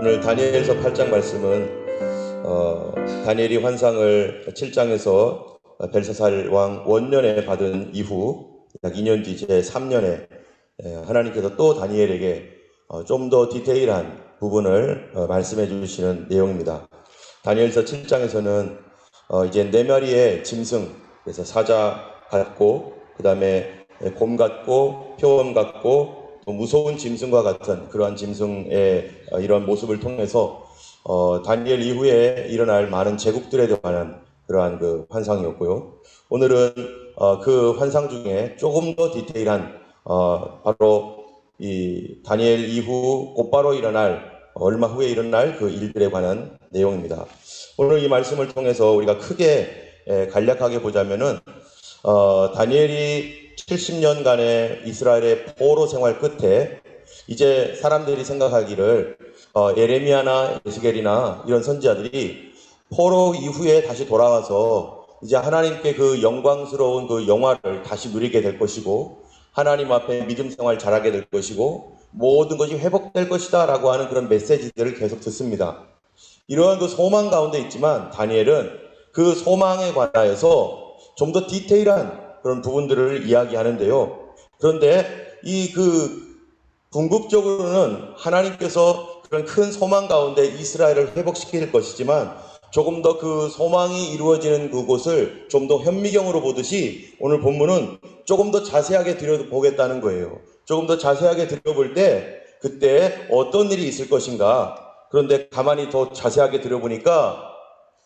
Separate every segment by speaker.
Speaker 1: 오늘 다니엘서 8장 말씀은 어, 다니엘이 환상을 7장에서 벨사살 왕 원년에 받은 이후 약 2년 뒤 제 3년에 하나님께서 또 다니엘에게 어, 좀더 디테일한 부분을 어, 말씀해 주시는 내용입니다. 다니엘서 7장에서는 어, 이제 네 마리의 짐승 그래서 사자 같고 그 다음에 곰 같고 표범 같고 또 무서운 짐승과 같은 그러한 짐승의 어, 이러한 모습을 통해서 어, 다니엘 이후에 일어날 많은 제국들에 관한 그러한 그 환상이었고요. 오늘은 어, 그 환상 중에 조금 더 디테일한 어, 바로 이 다니엘 이후 곧바로 일어날 얼마 후에 일어날 그 일들에 관한 내용입니다. 오늘 이 말씀을 통해서 우리가 크게 에, 간략하게 보자면은 어, 다니엘이 70년간의 이스라엘의 포로 생활 끝에 이제 사람들이 생각하기를 어, 에레미야나 에스겔이나 이런 선지자들이 포로 이후에 다시 돌아와서 이제 하나님께 그 영광스러운 그 영화를 다시 누리게 될 것이고 하나님 앞에 믿음 생활 잘하게 될 것이고 모든 것이 회복될 것이다 라고 하는 그런 메시지들을 계속 듣습니다. 이러한 그 소망 가운데 있지만 다니엘은 그 소망에 관하여서 좀 더 디테일한 그런 부분들을 이야기하는데요. 그런데 이 그 궁극적으로는 하나님께서 그런 큰 소망 가운데 이스라엘을 회복시킬 것이지만 조금 더 그 소망이 이루어지는 그곳을 좀 더 현미경으로 보듯이 오늘 본문은 조금 더 자세하게 들여보겠다는 거예요. 조금 더 자세하게 들여볼 때 그때 어떤 일이 있을 것인가. 그런데 가만히 더 자세하게 들여보니까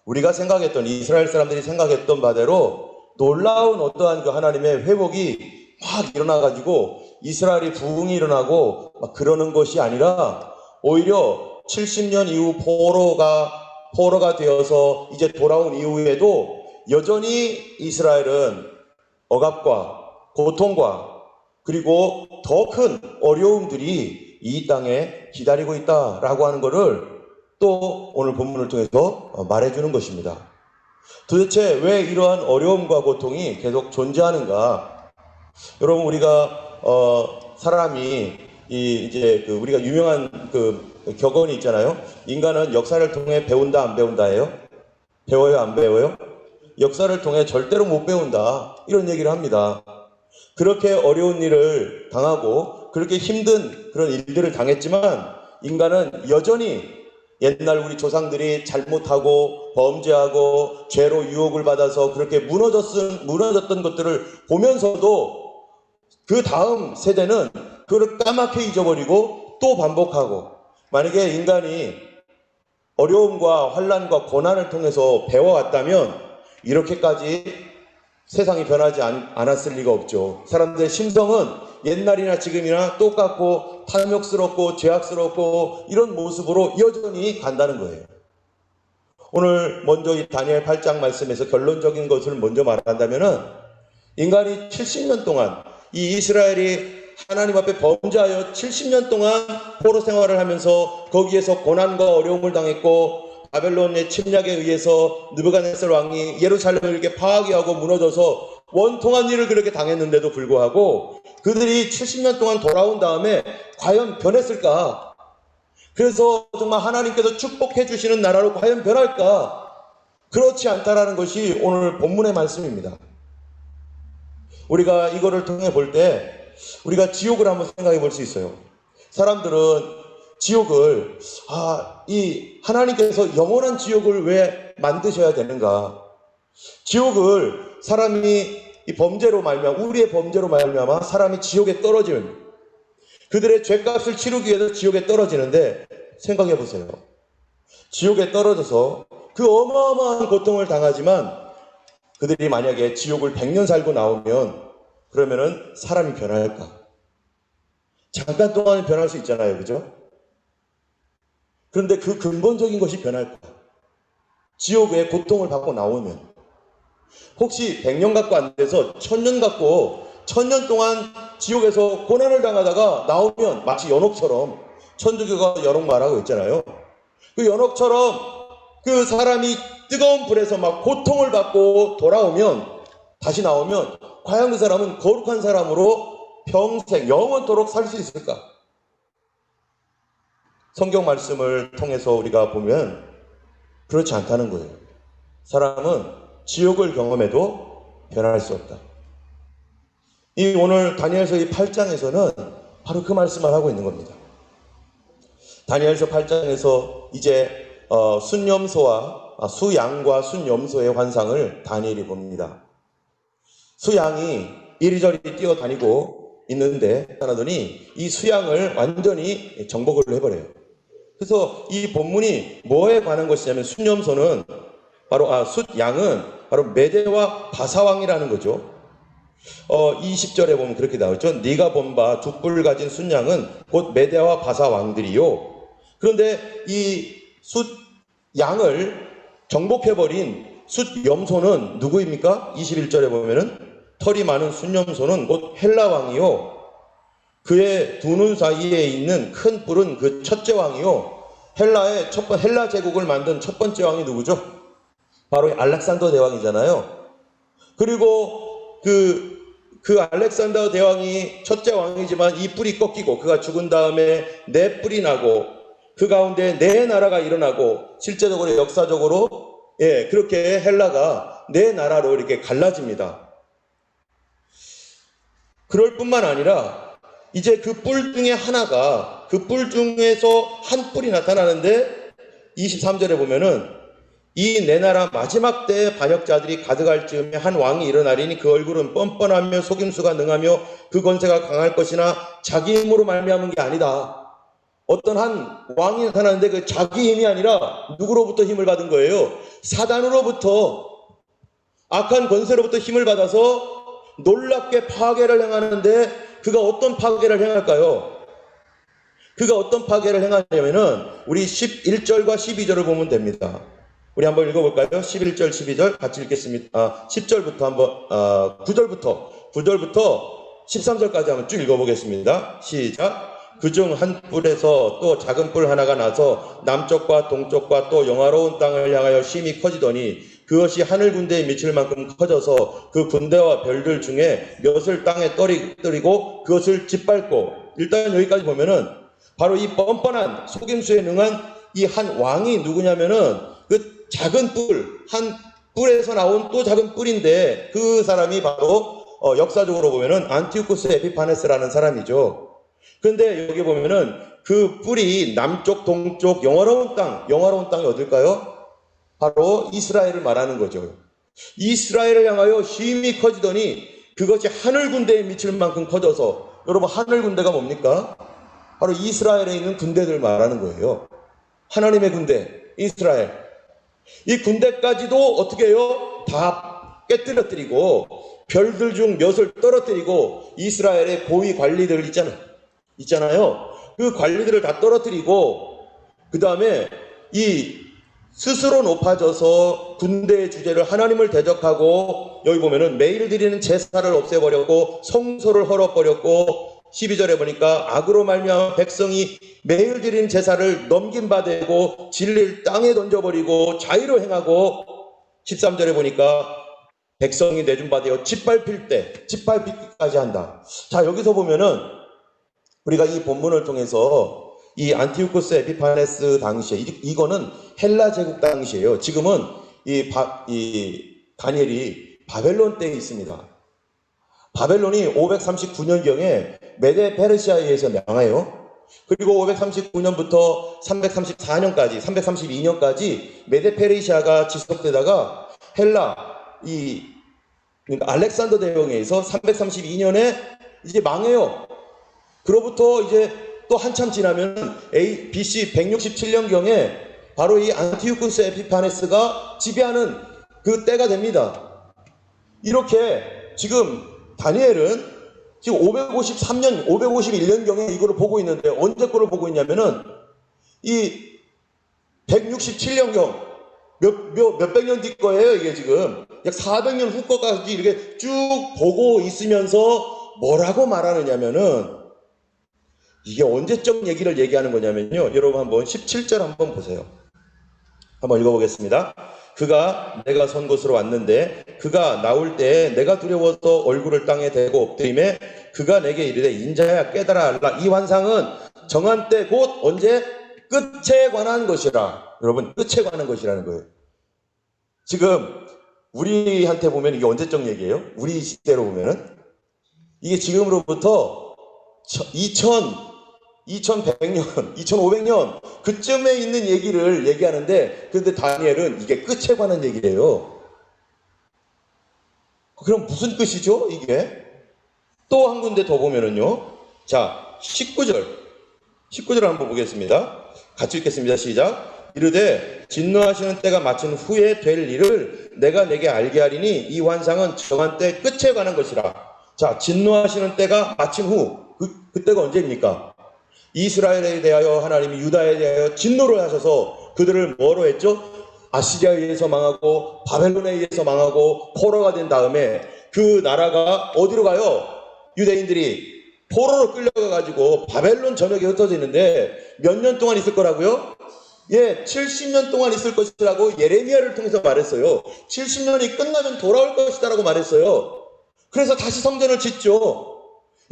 Speaker 1: 우리가 생각했던 이스라엘 사람들이 생각했던 바대로 놀라운 어떠한 그 하나님의 회복이 막 일어나가지고 이스라엘이 부흥이 일어나고 막 그러는 것이 아니라 오히려 70년 이후 포로가 포로가 되어서 이제 돌아온 이후에도 여전히 이스라엘은 억압과 고통과 그리고 더 큰 어려움들이 이 땅에 기다리고 있다라고 하는 것을 또 오늘 본문을 통해서 말해주는 것입니다. 도대체 왜 이러한 어려움과 고통이 계속 존재하는가? 여러분 우리가 어 사람이 이 이제 그 우리가 유명한 그 격언이 있잖아요. 인간은 역사를 통해 배운다 안 배운다예요? 배워요 안 배워요? 역사를 통해 절대로 못 배운다 이런 얘기를 합니다. 그렇게 어려운 일을 당하고 그렇게 힘든 그런 일들을 당했지만 인간은 여전히 옛날 우리 조상들이 잘못하고 범죄하고 죄로 유혹을 받아서 그렇게 무너졌은, 무너졌던 것들을 보면서도 그 다음 세대는 그걸 까맣게 잊어버리고 또 반복하고 만약에 인간이 어려움과 환란과 고난을 통해서 배워왔다면 이렇게까지 세상이 변하지 않, 않았을 리가 없죠. 사람들의 심성은 옛날이나 지금이나 똑같고 탐욕스럽고 죄악스럽고 이런 모습으로 여전히 간다는 거예요. 오늘 먼저 이 다니엘 8장 말씀에서 결론적인 것을 먼저 말한다면은 인간이 70년 동안 이 이스라엘이 하나님 앞에 범죄하여 70년 동안 포로 생활을 하면서 거기에서 고난과 어려움을 당했고 바벨론의 침략에 의해서 느부갓네살 왕이 예루살렘을 이렇게 파괴하고 무너져서 원통한 일을 그렇게 당했는데도 불구하고 그들이 70년 동안 돌아온 다음에 과연 변했을까? 그래서 정말 하나님께서 축복해 주시는 나라로 과연 변할까? 그렇지 않다라는 것이 오늘 본문의 말씀입니다. 우리가 이거를 통해 볼 때 우리가 지옥을 한번 생각해 볼 수 있어요. 사람들은 지옥을 아, 이 하나님께서 영원한 지옥을 왜 만드셔야 되는가? 지옥을 사람이 이 범죄로 말미암아 우리의 범죄로 말미암아 사람이 지옥에 떨어지는 그들의 죄값을 치르기 위해서 지옥에 떨어지는데 생각해 보세요. 지옥에 떨어져서 그 어마어마한 고통을 당하지만 그들이 만약에 지옥을 100년 살고 나오면 그러면은 사람이 변할까? 잠깐 동안은 변할 수 있잖아요. 그죠? 그런데 그 근본적인 것이 변할까? 지옥의 고통을 받고 나오면 혹시 100년 갖고 안 돼서 1000년 갖고 1000년 동안 지옥에서 고난을 당하다가 나오면 마치 연옥처럼 천주교가 연옥 말하고 있잖아요. 그 연옥처럼 그 사람이 뜨거운 불에서 막 고통을 받고 돌아오면 다시 나오면 과연 그 사람은 거룩한 사람으로 평생 영원토록 살 수 있을까? 성경 말씀을 통해서 우리가 보면 그렇지 않다는 거예요. 사람은 지옥을 경험해도 변할 수 없다. 이 오늘 다니엘서 이 8장에서는 바로 그 말씀을 하고 있는 겁니다. 다니엘서 8장에서 이제 어, 순염소와 아, 수양과 순염소의 환상을 다니엘이 봅니다. 수양이 이리저리 뛰어다니고 있는데 하더니 이 수양을 완전히 정복을 해버려요. 그래서 이 본문이 뭐에 관한 것이냐면 순염소는 바로 아 숫양은 바로 메대와 바사왕이라는 거죠. 어 20절에 보면 그렇게 나오죠. 네가 본 바 두 뿔 가진 순양은 곧 메대와 바사 왕들이요. 그런데 이 숫양을 정복해버린 숫염소는 누구입니까? 21절에 보면은 털이 많은 순염소는 곧 헬라 왕이요. 그의 두 눈 사이에 있는 큰 뿔은 그 첫째 왕이요. 헬라의 첫 번, 헬라 제국을 만든 첫 번째 왕이 누구죠? 바로 알렉산더 대왕이잖아요. 그리고 그, 그 알렉산더 대왕이 첫째 왕이지만 이 뿔이 꺾이고 그가 죽은 다음에 네 뿔이 나고 그 가운데 네 나라가 일어나고 실제적으로 역사적으로 예, 그렇게 헬라가 네 나라로 이렇게 갈라집니다. 그럴 뿐만 아니라 이제 그 뿔 중에 하나가 그 뿔 중에서 한 뿔이 나타나는데 23절에 보면은 이 내 나라 마지막 때 반역자들이 가득할 즈음에 한 왕이 일어나리니 그 얼굴은 뻔뻔하며 속임수가 능하며 그 권세가 강할 것이나 자기 힘으로 말미암은 게 아니다. 어떤 한 왕이 나타나는데 그 자기 힘이 아니라 누구로부터 힘을 받은 거예요? 사단으로부터 악한 권세로부터 힘을 받아서 놀랍게 파괴를 행하는데 그가 어떤 파괴를 행할까요? 그가 어떤 파괴를 행하냐면은 우리 11절과 12절을 보면 됩니다. 우리 한번 읽어볼까요? 11절, 12절 같이 읽겠습니다. 아, 10절부터 한번, 아, 9절부터, 9절부터 13절까지 한번 쭉 읽어보겠습니다. 시작. 그중 한 뿔에서 또 작은 뿔 하나가 나서 남쪽과 동쪽과 또 영화로운 땅을 향하여 심히 커지더니 그것이 하늘 군대에 미칠 만큼 커져서 그 군대와 별들 중에 몇을 땅에 떨이, 떨이고 그것을 짓밟고 일단 여기까지 보면은 바로 이 뻔뻔한 속임수에 능한 이 한 왕이 누구냐면은 그 작은 뿔, 한 뿔에서 나온 또 작은 뿔인데 그 사람이 바로 어, 역사적으로 보면은 안티우쿠스 에피파네스라는 사람이죠. 근데 여기 보면은 그 뿔이 남쪽, 동쪽, 영화로운 땅, 영화로운 땅이 어딜까요? 바로 이스라엘을 말하는 거죠. 이스라엘을 향하여 힘이 커지더니 그것이 하늘 군대에 미칠 만큼 커져서 여러분 하늘 군대가 뭡니까? 바로 이스라엘에 있는 군대들 말하는 거예요. 하나님의 군대, 이스라엘. 이 군대까지도 어떻게 해요? 다 깨뜨려뜨리고 별들 중 몇을 떨어뜨리고 이스라엘의 고위 관리들 있잖아요. 있잖아요. 그 관리들을 다 떨어뜨리고 그 다음에 이 스스로 높아져서 군대의 주제를 하나님을 대적하고 여기 보면은 매일 드리는 제사를 없애버렸고 성소를 헐어버렸고 12절에 보니까 악으로 말미암아 백성이 매일 드리는 제사를 넘긴 바 되고 진리를 땅에 던져버리고 자유로 행하고 13절에 보니까 백성이 내준 바 되어 짓밟힐 때 짓밟히기까지 한다. 자 여기서 보면은 우리가 이 본문을 통해서 이 안티우코스 에피파네스 당시에 이- 이거는 헬라 제국 당시에요. 지금은 이, 바, 이 다니엘이 바벨론 때에 있습니다. 바벨론이 539년경에 메데 페르시아에 의해서 명하여 그리고 539년부터 334년까지 332년까지 메데 페르시아가 지속되다가 헬라 이 그러니까 알렉산더 대왕에 의해서 332년에 이제 망해요. 그로부터 이제 또 한참 지나면 BC 167년경에 바로 이 안티우쿠스 에피파네스가 지배하는 그 때가 됩니다. 이렇게 지금 다니엘은 지금 553년, 551년경에 이거를 보고 있는데 언제 거를 보고 있냐면은 이 167년경 몇, 몇, 몇백 년 뒤 거예요, 이게 지금. 약 400년 후 거까지 이렇게 쭉 보고 있으면서 뭐라고 말하느냐면은 이게 언제적 얘기를 얘기하는 거냐면요. 여러분 한번 17절 한번 보세요. 한번 읽어보겠습니다. 그가 내가 선 곳으로 왔는데 그가 나올 때 내가 두려워서 얼굴을 땅에 대고 엎드림에 그가 내게 이르되 인자야 깨달아 알라 이 환상은 정한 때 곧 언제 끝에 관한 것이라. 여러분, 끝에 관한 것이라는 거예요. 지금 우리한테 보면 이게 언제적 얘기예요? 우리 시대로 보면은 이게 지금으로부터 2000, 2100년, 2500년 그쯤에 있는 얘기를 얘기하는데 근데 다니엘은 이게 끝에 관한 얘기예요. 그럼 무슨 끝이죠? 이게? 또 한 군데 더 보면은요. 자, 19절. 19절 한번 보겠습니다. 같이 읽겠습니다. 시작. 이르되 진노하시는 때가 마친 후에 될 일을 내가 내게 알게 하리니 이 환상은 정한 때 끝에 관한 것이라. 자, 진노하시는 때가 마친 후. 그, 그때가 언제입니까? 이스라엘에 대하여 하나님이 유다에 대하여 진노를 하셔서 그들을 뭐로 했죠? 아시리아에 의해서 망하고 바벨론에 의해서 망하고 포로가 된 다음에 그 나라가 어디로 가요? 유대인들이 포로로 끌려가 가지고 바벨론 전역에 흩어져 있는데 몇 년 동안 있을 거라고요? 예, 70년 동안 있을 것이라고 예레미야를 통해서 말했어요. 70년이 끝나면 돌아올 것이다라고 말했어요. 그래서 다시 성전을 짓죠.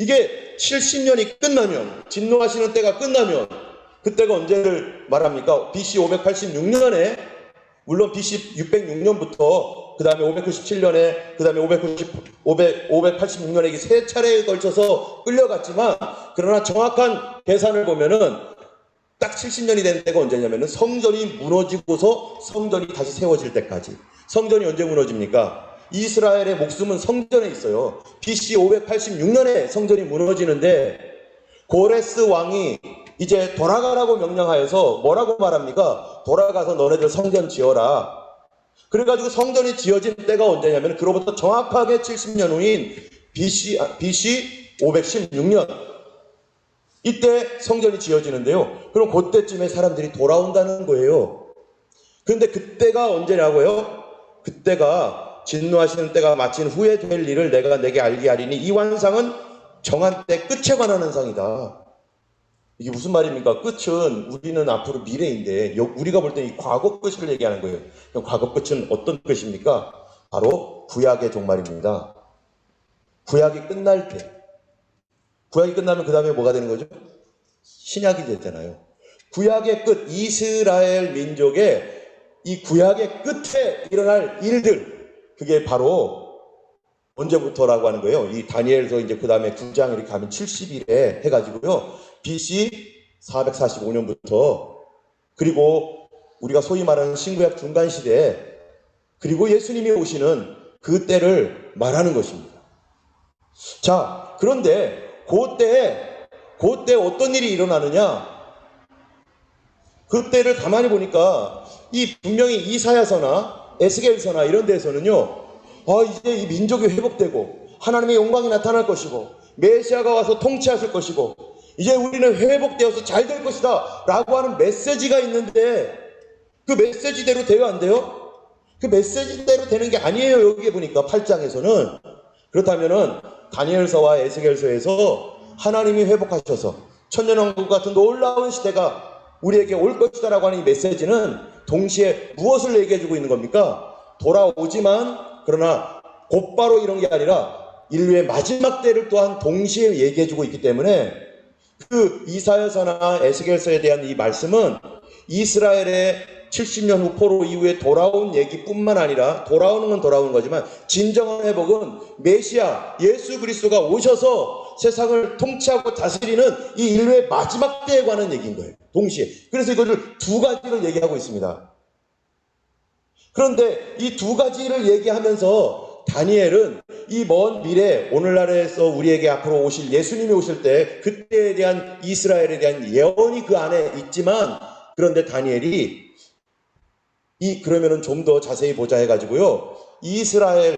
Speaker 1: 이게 70년이 끝나면 진노하시는 때가 끝나면 그때가 언제를 말합니까? BC 586년에 물론 BC 606년부터 그 다음에 597년에 그 다음에 590, 500, 586년에 이게 세 차례에 걸쳐서 끌려갔지만 그러나 정확한 계산을 보면은 딱 70년이 된 때가 언제냐면은 성전이 무너지고서 성전이 다시 세워질 때까지 성전이 언제 무너집니까? 이스라엘의 목숨은 성전에 있어요. BC 586년에 성전이 무너지는데 고레스 왕이 이제 돌아가라고 명령하여서 뭐라고 말합니까? 돌아가서 너네들 성전 지어라. 그래가지고 성전이 지어진 때가 언제냐면 그로부터 정확하게 70년 후인 BC, 아, BC 516년. 이때 성전이 지어지는데요. 그럼 그때쯤에 사람들이 돌아온다는 거예요. 그런데 그때가 언제냐고요? 그때가 진노하시는 때가 마친 후에 될 일을 내가 내게 알게 하리니 이 환상은 정한 때 끝에 관한 환상이다. 이게 무슨 말입니까? 끝은 우리는 앞으로 미래인데 여- 우리가 볼때이 과거 끝을 얘기하는 거예요. 과거 끝은 어떤 끝입니까? 바로 구약의 종말입니다. 구약이 끝날 때 구약이 끝나면 그 다음에 뭐가 되는 거죠? 신약이 되잖아요. 구약의 끝, 이스라엘 민족의 이 구약의 끝에 일어날 일들, 그게 바로 언제부터라고 하는 거예요. 이 다니엘서 이제 그 다음에 9장 이렇게 가면 70일에 해가지고요. BC 445년부터 그리고 우리가 소위 말하는 신구약 중간 시대 그리고 예수님이 오시는 그 때를 말하는 것입니다. 자, 그런데 그때 그때 어떤 일이 일어나느냐? 그 때를 가만히 보니까 이 분명히 이사야서나 에스겔서나 이런 데서는요. 아, 이제 이 민족이 회복되고 하나님의 영광이 나타날 것이고 메시아가 와서 통치하실 것이고 이제 우리는 회복되어서 잘 될 것이다 라고 하는 메시지가 있는데 그 메시지대로 돼요 안 돼요? 그 메시지대로 되는 게 아니에요 여기 보니까 8장에서는 그렇다면은 다니엘서와 에스겔서에서 하나님이 회복하셔서 천년왕국 같은 놀라운 시대가 우리에게 올 것이다라고 하는 이 메시지는 동시에 무엇을 얘기해주고 있는 겁니까? 돌아오지만 그러나 곧바로 이런 게 아니라 인류의 마지막 때를 또한 동시에 얘기해주고 있기 때문에 그 이사야서나 에스겔서에 대한 이 말씀은 이스라엘의 70년 후 포로 이후에 돌아온 얘기뿐만 아니라 돌아오는 건 돌아오는 거지만 진정한 회복은 메시아 예수 그리스도가 오셔서 세상을 통치하고 다스리는 이 인류의 마지막 때에 관한 얘기인 거예요. 동시에. 그래서 이거를 두 가지를 얘기하고 있습니다. 그런데 이 두 가지를 얘기하면서 다니엘은 이 먼 미래 오늘날에서 우리에게 앞으로 오실 예수님이 오실 때 그때에 대한 이스라엘에 대한 예언이 그 안에 있지만 그런데 다니엘이 이 그러면은 좀 더 자세히 보자 해가지고요 이스라엘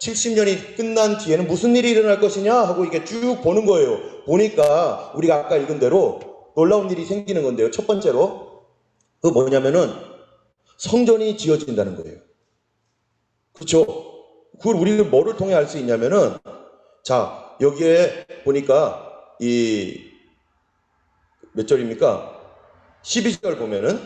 Speaker 1: 70년이 끝난 뒤에는 무슨 일이 일어날 것이냐 하고 이게 쭉 보는 거예요. 보니까 우리가 아까 읽은 대로 놀라운 일이 생기는 건데요. 첫 번째로 그 뭐냐면은 성전이 지어진다는 거예요. 그렇죠? 그걸 우리가 뭐를 통해 알 수 있냐면은 자 여기에 보니까 이 몇 절입니까? 12절 보면은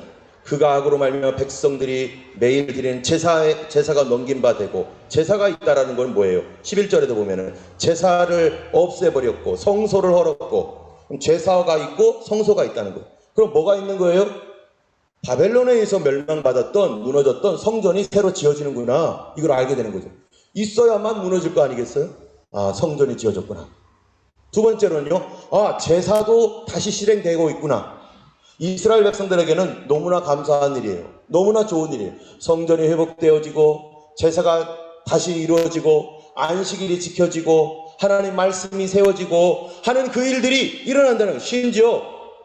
Speaker 1: 그가 악으로 말미암아 백성들이 매일 드리는 제사에 제사가 넘긴 바 되고 제사가 있다라는 건 뭐예요? 11절에도 보면은 제사를 없애버렸고 성소를 헐었고 그럼 제사가 있고 성소가 있다는 거예요. 그럼 뭐가 있는 거예요? 바벨론에 의해서 멸망받았던 무너졌던 성전이 새로 지어지는구나. 이걸 알게 되는 거죠. 있어야만 무너질 거 아니겠어요? 아, 성전이 지어졌구나. 두 번째로는요. 아, 제사도 다시 실행되고 있구나. 이스라엘 백성들에게는 너무나 감사한 일이에요. 너무나 좋은 일이에요. 성전이 회복되어지고 제사가 다시 이루어지고 안식일이 지켜지고 하나님 말씀이 세워지고 하는 그 일들이 일어난다는. 심지어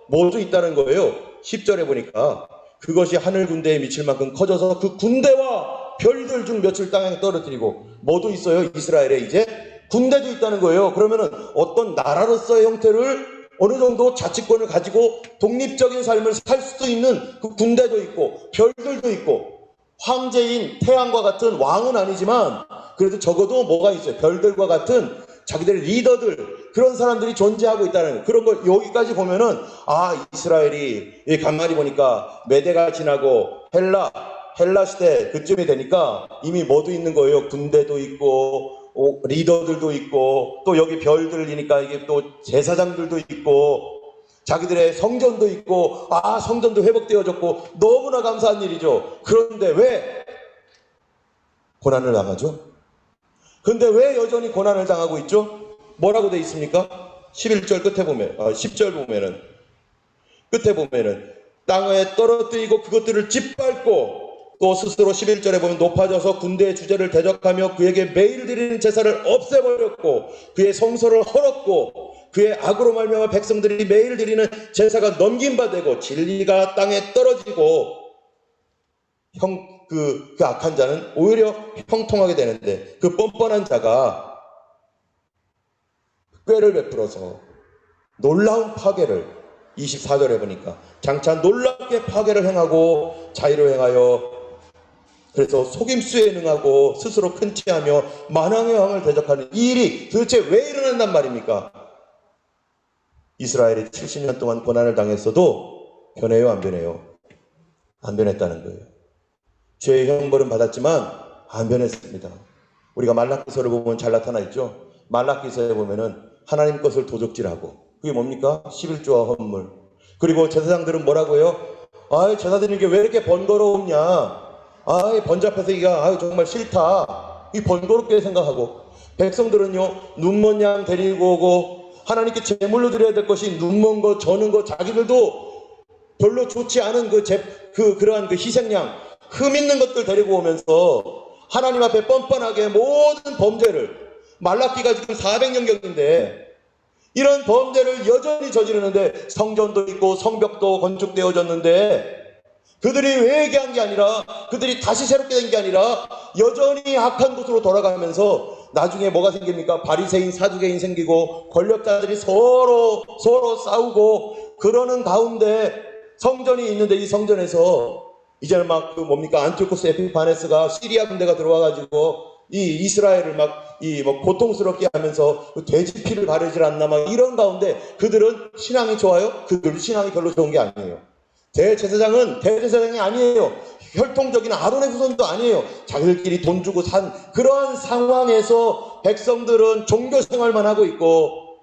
Speaker 1: 뭐도 있다는 거예요. 10절에 보니까 그것이 하늘 군대에 미칠 만큼 커져서 그 군대와 별들 중 며칠 땅에 떨어뜨리고 뭐도 있어요. 이스라엘에 이제 군대도 있다는 거예요. 그러면은 어떤 나라로서의 형태를 어느 정도 자치권을 가지고 독립적인 삶을 살 수도 있는 그 군대도 있고 별들도 있고 황제인 태양과 같은 왕은 아니지만 그래도 적어도 뭐가 있어요. 별들과 같은 자기들의 리더들 그런 사람들이 존재하고 있다는. 그런 걸 여기까지 보면은 아 이스라엘이 이 간만히 보니까 메대가 지나고 헬라 헬라 시대 그쯤이 되니까 이미 뭐도 있는 거예요. 군대도 있고 오, 리더들도 있고 또 여기 별들이니까 이게 또 제사장들도 있고 자기들의 성전도 있고 아 성전도 회복되어졌고 너무나 감사한 일이죠. 그런데 왜 고난을 당하죠? 근데 왜 여전히 고난을 당하고 있죠? 뭐라고 돼 있습니까? 11절 끝에 보면 아, 10절 보면은 끝에 보면은 땅에 떨어뜨리고 그것들을 짓밟고 또 스스로 11절에 보면 높아져서 군대의 주제를 대적하며 그에게 매일 드리는 제사를 없애버렸고 그의 성소를 헐었고 그의 악으로 말미암아 백성들이 매일 드리는 제사가 넘김받되고 진리가 땅에 떨어지고 형, 그, 그 악한 자는 오히려 형통하게 되는데 그 뻔뻔한 자가 꾀를 베풀어서 놀라운 파괴를 24절에 보니까 장차 놀랍게 파괴를 행하고 자의로 행하여 그래서 속임수에 능하고 스스로 큰 체하며 만왕의 왕을 대적하는 이 일이 도대체 왜 일어난단 말입니까? 이스라엘이 70년 동안 고난을 당했어도 변해요 안 변해요? 안 변했다는 거예요. 죄의 형벌은 받았지만 안 변했습니다. 우리가 말라기서를 보면 잘 나타나 있죠. 말라기서에 보면은 하나님 것을 도적질하고 그게 뭡니까? 11조와 헌물. 그리고 제사장들은 뭐라고 해요? 아, 제사 드리는 게 왜 이렇게 번거로웠냐? 아, 번잡해서 이게 아, 정말 싫다. 이 번거롭게 생각하고 백성들은요 눈먼 양 데리고 오고 하나님께 제물로 드려야 될 것이 눈먼 거, 저는 거 자기들도 별로 좋지 않은 그, 제, 그 그러한 그 희생양 흠 있는 것들 데리고 오면서 하나님 앞에 뻔뻔하게 모든 범죄를 말라기가 지금 400년경인데 이런 범죄를 여전히 저지르는데 성전도 있고 성벽도 건축되어졌는데 그들이 회개한 게 아니라 그들이 다시 새롭게 된 게 아니라 여전히 악한 곳으로 돌아가면서 나중에 뭐가 생깁니까? 바리새인 사두개인 생기고 권력자들이 서로 서로 싸우고 그러는 가운데 성전이 있는데 이 성전에서 이제는 막 그 뭡니까 안티오코스 에피파네스가 시리아 군대가 들어와 가지고 이 이스라엘을 막 이 뭐 고통스럽게 하면서 그 돼지 피를 바르질 않나 막 이런 가운데 그들은 신앙이 좋아요? 그들 신앙이 별로 좋은 게 아니에요. 대제사장은 대제사장이 아니에요. 혈통적인 아론의 후손도 아니에요. 자기들끼리 돈 주고 산 그러한 상황에서 백성들은 종교 생활만 하고 있고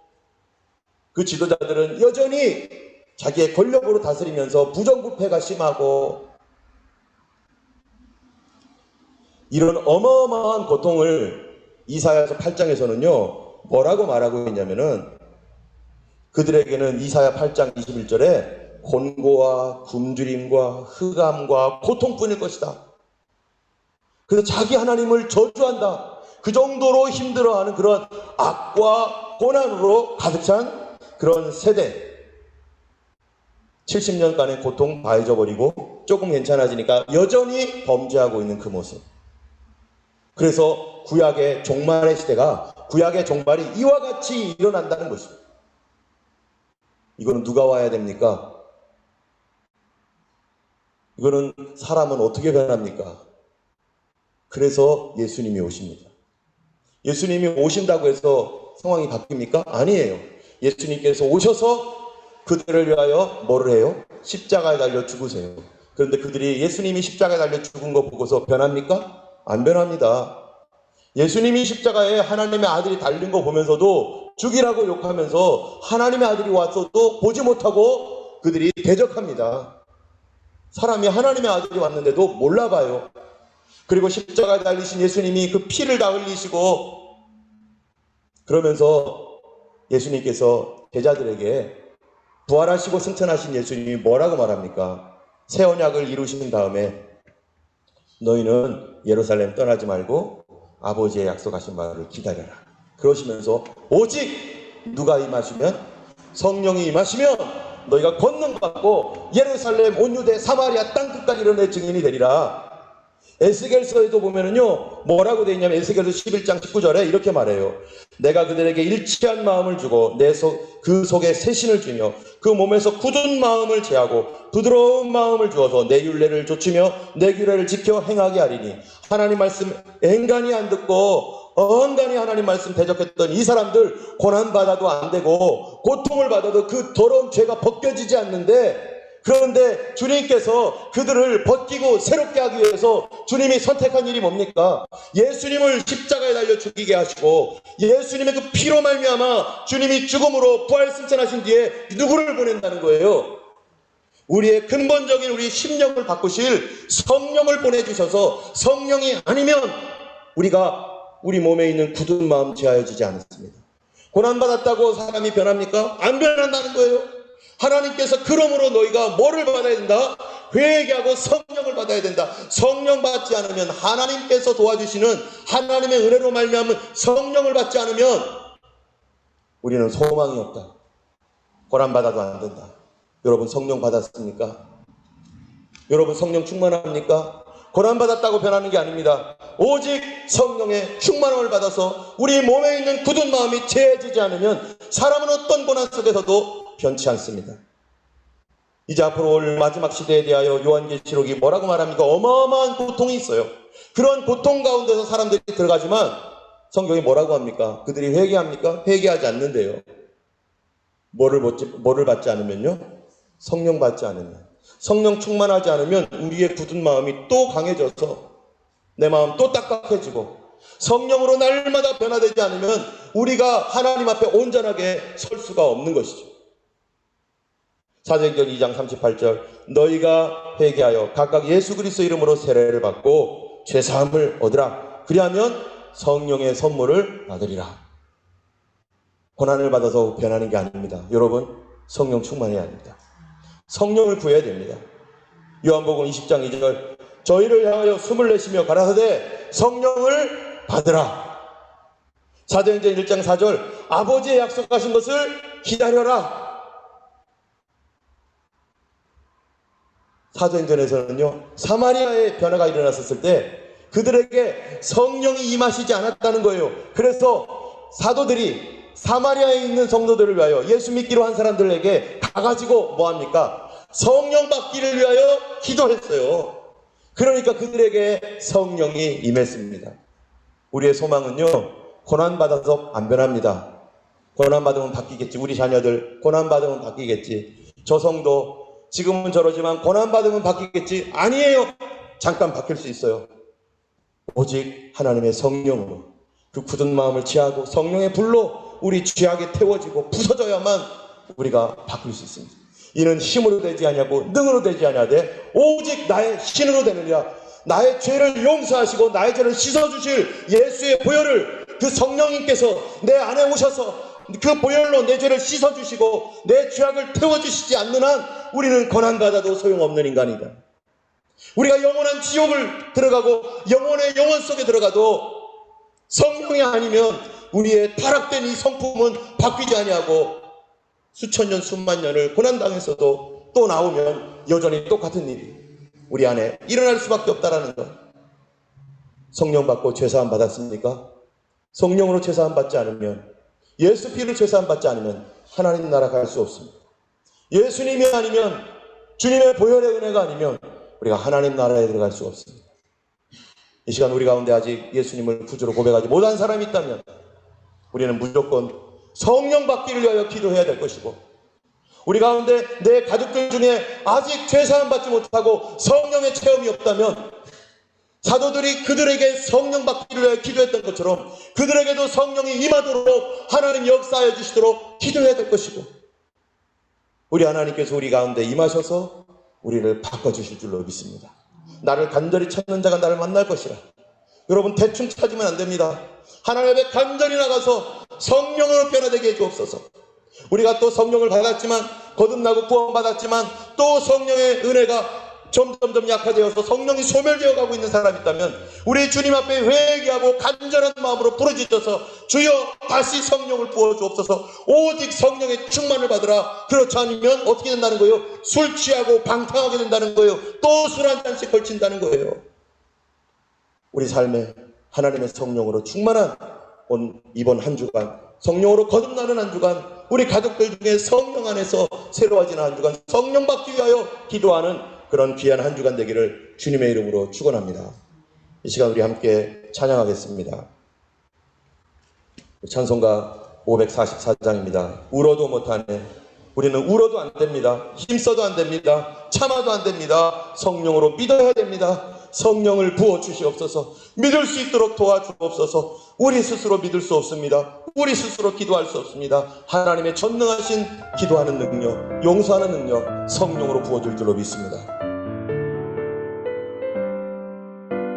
Speaker 1: 그 지도자들은 여전히 자기의 권력으로 다스리면서 부정부패가 심하고 이런 어마어마한 고통을 이사야서 8장에서는요 뭐라고 말하고 있냐면은 그들에게는 이사야 8장 21절에 곤고와 굶주림과 흑암과 고통뿐일 것이다. 그래서 자기 하나님을 저주한다. 그 정도로 힘들어하는 그런 악과 고난으로 가득 찬 그런 세대. 70년간의 고통 다 잊어버리고 조금 괜찮아지니까 여전히 범죄하고 있는 그 모습. 그래서 구약의 종말의 시대가 구약의 종말이 이와 같이 일어난다는 것입니다. 이거는 누가 와야 됩니까? 이거는 사람은 어떻게 변합니까? 그래서 예수님이 오십니다. 예수님이 오신다고 해서 상황이 바뀝니까? 아니에요. 예수님께서 오셔서 그들을 위하여 뭐를 해요? 십자가에 달려 죽으세요. 그런데 그들이 예수님이 십자가에 달려 죽은 거 보고서 변합니까? 안 변합니다. 예수님이 십자가에 하나님의 아들이 달린 거 보면서도 죽이라고 욕하면서 하나님의 아들이 왔어도 보지 못하고 그들이 대적합니다. 사람이 하나님의 아들이 왔는데도 몰라봐요. 그리고 십자가에 달리신 예수님이 그 피를 다 흘리시고 그러면서 예수님께서 제자들에게 부활하시고 승천하신 예수님이 뭐라고 말합니까? 새 언약을 이루신 다음에 너희는 예루살렘 떠나지 말고 아버지의 약속하신 말을 기다려라. 그러시면서 오직 누가 임하시면 성령이 임하시면 너희가 권능 받고 예루살렘 온 유대 사마리아 땅 끝까지 이르내 증인이 되리라. 에스겔서에도 보면은요 뭐라고 되어 있냐면 에스겔서 11장 19절에 이렇게 말해요. 내가 그들에게 일치한 마음을 주고 내속그 속에 새신을 주며 그 몸에서 굳은 마음을 제하고 부드러운 마음을 주어서 내 율례를 좇으며 내 규례를 지켜 행하게 하리니 하나님 말씀 앵간히 안 듣고 언간히 하나님 말씀 대적했던 이 사람들 고난 받아도 안 되고 고통을 받아도 그 더러운 죄가 벗겨지지 않는데 그런데 주님께서 그들을 벗기고 새롭게 하기 위해서 주님이 선택한 일이 뭡니까? 예수님을 십자가에 달려 죽이게 하시고 예수님의 그 피로 말미암아 주님이 죽음으로 부활 승천하신 뒤에 누구를 보낸다는 거예요? 우리의 근본적인 우리 심령을 바꾸실 성령을 보내주셔서 성령이 아니면 우리가 우리 몸에 있는 굳은 마음 제하여지지 않습니다. 고난받았다고 사람이 변합니까? 안 변한다는 거예요. 하나님께서 그러므로 너희가 뭐를 받아야 된다? 회개하고 성령을 받아야 된다. 성령 받지 않으면 하나님께서 도와주시는 하나님의 은혜로 말미암은 성령을 받지 않으면 우리는 소망이 없다. 고난 받아도 안 된다. 여러분 성령 받았습니까? 여러분 성령 충만합니까? 고난 받았다고 변하는 게 아닙니다. 오직 성령의 충만함을 받아서 우리 몸에 있는 굳은 마음이 제해지지 않으면 사람은 어떤 고난 속에서도 변치 않습니다. 이제 앞으로 올 마지막 시대에 대하여 요한계시록이 뭐라고 말합니까? 어마어마한 고통이 있어요. 그런 고통 가운데서 사람들이 들어가지만 성경이 뭐라고 합니까? 그들이 회개합니까? 회개하지 않는데요. 뭐를 받지, 뭐를 받지 않으면요? 성령 받지 않으면. 성령 충만하지 않으면 우리의 굳은 마음이 또 강해져서 내 마음 또 딱딱해지고 성령으로 날마다 변화되지 않으면 우리가 하나님 앞에 온전하게 설 수가 없는 것이죠. 사도행전 2장 38절 너희가 회개하여 각각 예수 그리스도 이름으로 세례를 받고 죄 사함을 얻으라. 그리하면 성령의 선물을 받으리라. 고난을 받아서 변하는 게 아닙니다. 여러분 성령 충만해야 합니다. 성령을 구해야 됩니다. 요한복음 20장 2절 저희를 향하여 숨을 내쉬며 가라사대 성령을 받으라. 사도행전 1장 4절 아버지의 약속하신 것을 기다려라. 사도행전에서는요 사마리아의 변화가 일어났었을 때 그들에게 성령이 임하시지 않았다는 거예요. 그래서 사도들이 사마리아에 있는 성도들을 위하여 예수 믿기로 한 사람들에게 가가지고 뭐합니까? 성령 받기를 위하여 기도했어요. 그러니까 그들에게 성령이 임했습니다. 우리의 소망은요, 고난받아서 안 변합니다. 고난받으면 바뀌겠지. 우리 자녀들, 고난받으면 바뀌겠지. 저 성도, 지금은 저러지만 고난받으면 바뀌겠지. 아니에요. 잠깐 바뀔 수 있어요. 오직 하나님의 성령으로 그 굳은 마음을 취하고 성령의 불로 우리 죄악에 태워지고 부서져야만 우리가 바뀔 수 있습니다. 이는 힘으로 되지 아니하고 능으로 되지 아니하되 오직 나의 신으로 되느냐 나의 죄를 용서하시고 나의 죄를 씻어 주실 예수의 보혈을 그 성령님께서 내 안에 오셔서 그 보혈로 내 죄를 씻어 주시고 내 죄악을 태워 주시지 않는 한 우리는 고난 받아도 소용없는 인간이다. 우리가 영원한 지옥을 들어가고 영원의 영원 속에 들어가도 성령이 아니면 우리의 타락된 이 성품은 바뀌지 아니하고 수천 년 수만 년을 고난 당해서도 또 나오면 여전히 똑같은 일이 우리 안에 일어날 수밖에 없다라는 것. 성령 받고 죄사함 받았습니까? 성령으로 죄사함 받지 않으면 예수 피로 죄사함 받지 않으면 하나님 나라 갈 수 없습니다. 예수님이 아니면 주님의 보혈의 은혜가 아니면 우리가 하나님 나라에 들어갈 수 없습니다. 이 시간 우리 가운데 아직 예수님을 구주로 고백하지 못한 사람이 있다면 우리는 무조건 성령 받기를 위하여 기도해야 될 것이고 우리 가운데 내 가족들 중에 아직 죄사함 받지 못하고 성령의 체험이 없다면 사도들이 그들에게 성령 받기를 위해 기도했던 것처럼 그들에게도 성령이 임하도록 하나님 역사해 주시도록 기도해야 될 것이고 우리 하나님께서 우리 가운데 임하셔서 우리를 바꿔주실 줄로 믿습니다. 나를 간절히 찾는 자가 나를 만날 것이라. 여러분 대충 찾으면 안 됩니다. 하나님 앞에 간절히 나가서 성령으로 변화되게 해주옵소서. 우리가 또 성령을 받았지만 거듭나고 구원받았지만 또 성령의 은혜가 점점점 약화되어서 성령이 소멸되어 가고 있는 사람이 있다면 우리 주님 앞에 회개하고 간절한 마음으로 부르짖어서 주여 다시 성령을 부어 주옵소서 오직 성령의 충만을 받으라 그렇지 않으면 어떻게 된다는 거예요? 술 취하고 방탕하게 된다는 거예요 또 술 한 잔씩 걸친다는 거예요 우리 삶에 하나님의 성령으로 충만한 온 이번 한 주간 성령으로 거듭나는 한 주간 우리 가족들 중에 성령 안에서 새로워지는 한 주간 성령 받기 위하여 기도하는 그런 귀한 한 주간 되기를 주님의 이름으로 축원합니다. 이 시간 우리 함께 찬양하겠습니다. 찬송가 544장입니다. 울어도 못하네. 우리는 울어도 안 됩니다. 힘써도 안 됩니다. 참아도 안 됩니다. 성령으로 믿어야 됩니다. 성령을 부어 주시옵소서. 믿을 수 있도록 도와주옵소서. 우리 스스로 믿을 수 없습니다. 우리 스스로 기도할 수 없습니다. 하나님의 전능하신 기도하는 능력, 용서하는 능력, 성령으로 부어 줄 줄로 믿습니다.